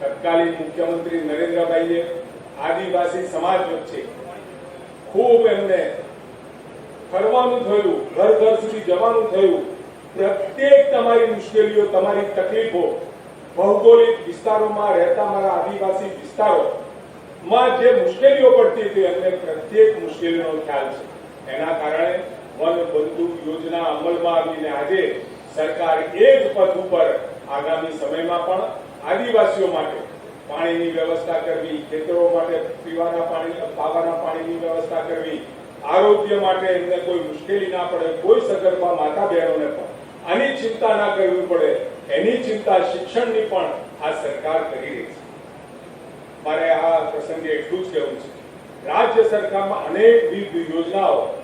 તત્કાલીન મુખ્યમંત્રી નરેન્દ્રભાઈએ આદિવાસી સમાજ વચ્ચે ખૂબ એમને ફરવાનું થયું, ઘર ઘર સુધી જવાનું થયું. પ્રત્યેક તમારી મુશ્કેલીઓ, તમારી તકલીફો ભૌગોલિક વિસ્તારોમાં રહેતા મારા આદિવાસી વિસ્તારો માં જે મુશ્કેલીઓ પડતી હતી, એમને પ્રત્યેક મુશ્કેલીનો ખ્યાલ છે. એના કારણે વન બંધુ યોજના અમલમાં આવીને આજે સરકાર એ જ પથ ઉપર આગામી સમયમાં પણ આદિવાસીઓ માટે પાણીની વ્યવસ્થા કરવી, ખેતરો માટે પીવાના પાણી, પાવાના પાણીની વ્યવસ્થા કરવી, આરોગ્ય માટે એમને કોઈ મુશ્કેલી ના પડે, કોઈ સગર્ભા માતા બહેનોને પણ. આની ચિંતા ના કરવી પડે, એની ચિંતા શિક્ષણની પણ આ સરકાર કરી રહી છે. મારે આ પ્રસંગે એટલું જ કહેવું છે. રાજ્ય સરકારમાં અનેકવિધ યોજનાઓ,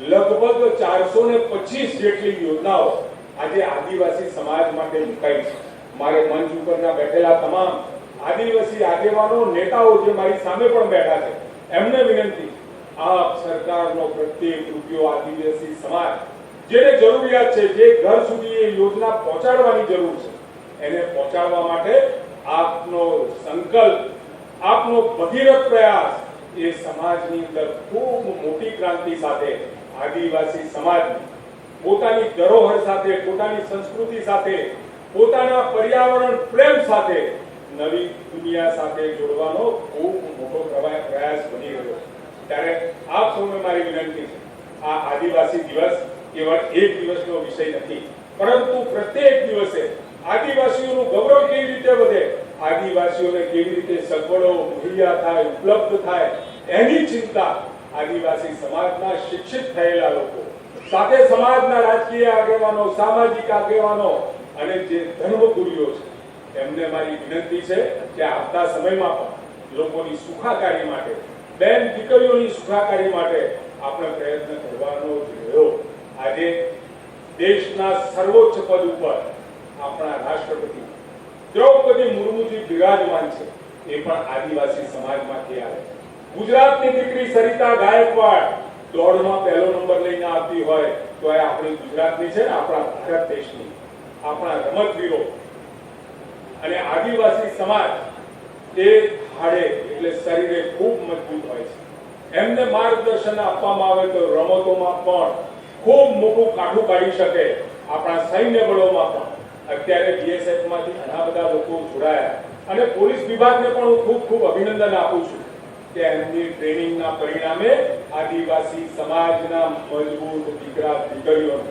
લગભગ ચારસો ને પચીસ જેટલી યોજનાઓ આજે આદિવાસી સમાજ માટે મુકાઈ છે. મારે મંચ ઉપરના બેઠેલા તમામ આદિવાસી આગેવાનો, નેતાઓ જે મારી સામે પણ બેઠા છે, એમને વિનંતી, આપ સરકારનો પ્રત્યેક રૂપિયો આદિવાસી સમાજ, જેને જરૂરિયાત છે જે ઘર સુધી એ યોજના પહોંચાડવાની જરૂર છે, એને પહોંચાડવા માટે આપનો સંકલ્પ, આપનો ભગીરથ પ્રયાસ એ સમાજની અંદર ખૂબ મોટી ક્રાંતિ સાથે, આદિવાસી સમાજ પોતાની ધરોહર સાથે, પોતાની સંસ્કૃતિ સાથે પોતાના પર્યાવરણ પ્રેમ સાથે નવી દુનિયા સાથે જોડવાનો ખૂબ મોટો પ્રયાસ બની રહ્યો છે. ત્યારે આપ સૌને મારી વિનંતી છે, આ આદિવાસી દિવસ કેવળ એક દિવસનો વિષય નથી, પરંતુ પ્રત્યેક દિવસે આદિવાસીઓનું ગૌરવ કેવી રીતે વધે, આદિવાસીઓને કેવી રીતે સગવડો, મુહૈયા થાય, ઉપલબ્ધ થાય, એની ચિંતા આદિવાસી સમાજના શિક્ષિત થયેલા લોકો, સાથે સમાજના રાજકીય આગેવાનો, સામાજિક આગેવાનો અને જે ધર્મગુરુઓ છે, એમને મારી વિનંતી છે કે આવતા સમયમાં પણ લોકોની સુખાકારી માટે, બેન દીકરીઓની સુખાકારી માટે આપણે પ્રયત્ન કરવાનો રહ્યો. આજે દેશના સર્વોચ્ચ પદ ઉપર આપણા રાષ્ટ્રપતિ દ્રૌપદી મુર્મુજી બિરાજમાન છે, એ પણ આદિવાસી સમાજમાંથી આવે ગુજરાતની દીકરી સરિતા ગાયકવાડ દોડમાં પહેલો નંબર લઈને આવતી હોય, તો એ આપણી ગુજરાતની છે ને આપણા ભારત દેશની. આપણા રમતવીરો. અને આદિવાસી સમાજ એ હાડે એટલે શરીરે ખૂબ મજબૂત હોય છે. એમને માર્ગદર્શન આપવામાં આવે તો રમતોમાં પણ ખૂબ મોટું કાઠું કાઢી શકે આપણા સૈન્ય બળોમાં પણ. અત્યારે બીએસએફમાંથી ઘણા બધા લોકો જોડાયા. અને પોલીસ વિભાગને પણ હું ખૂબ ખૂબ અભિનંદન આપું છું કે એમની ટ્રેનિંગના પરિણામે આદિવાસી સમાજના મજબૂત દીકરા દીકરીઓને